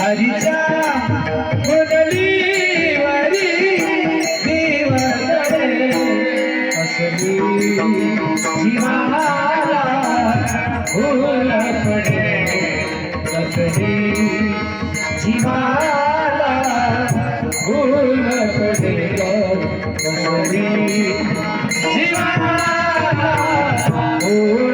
हरीच्या मुरलीवरी देव असली जीवाला फूल पडे कसली जीवाला फूल पडे कसली जीवाला फूल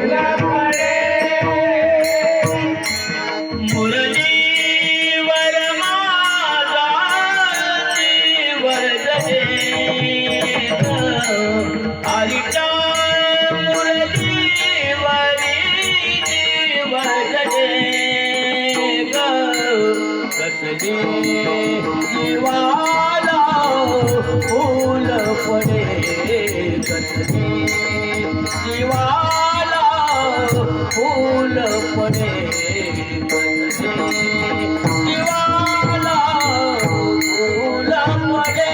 कसली फूल पडे कसली जीवाला फूल पडे जीवाला फूल पडे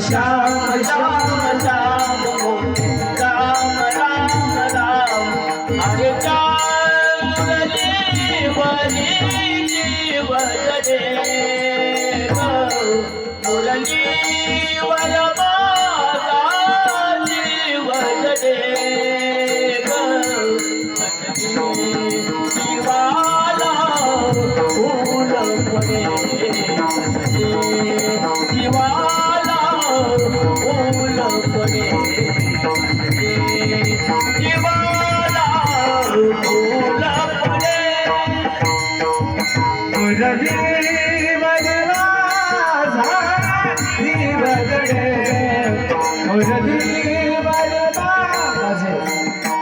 राम बोलो श्याम राम श्याम राम मोठे राम राम अरे चांगले वरी जीवन मुरली वर जीव जडे मुरली वनराजे थोडं थोडं मोकळं कसली फूल पडे कसली जीवाला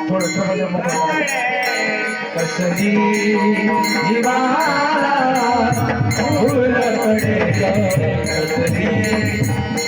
फूल पडे कसली जीवाला फूल पडे मजवेळीला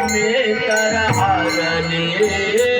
वेतन हरणे बाबुंदा मजवेळीला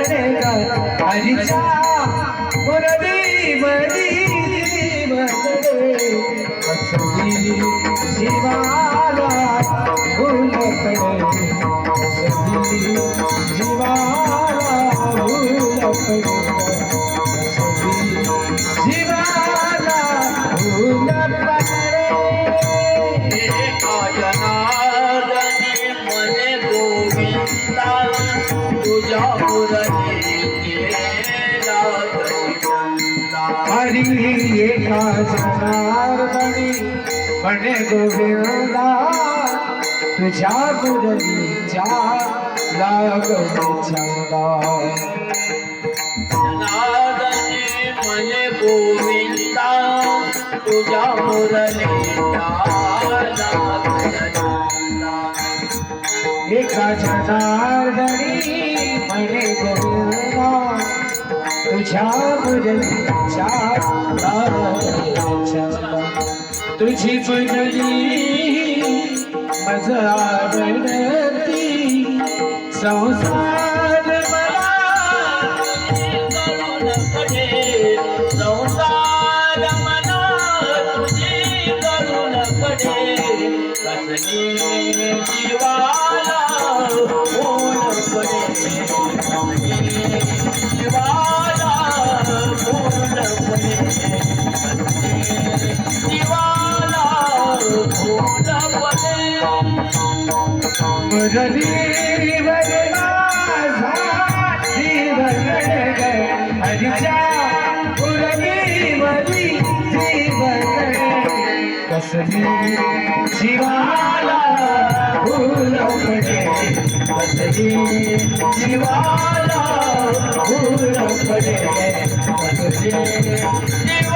हरीच्या मुरली मरी जीवकडे म्हणे गोविंदा तुझ्या मुरलीच्या लागली चंदा जनार्दनी मने गोविंदा तुझ्या लागला एका जनार्दनी म्हणे गोविंदा तुझ्या मुरलीच्या लागली चंदा तुझी मुरली मजा बनती संसार मला. संसार मना तुझी पडे. कसली जीवाला पडे. जीवाला पडे. मुरली माझा जीवकडे हरिच्या कसली जीवाला फुलकडे कसली कसली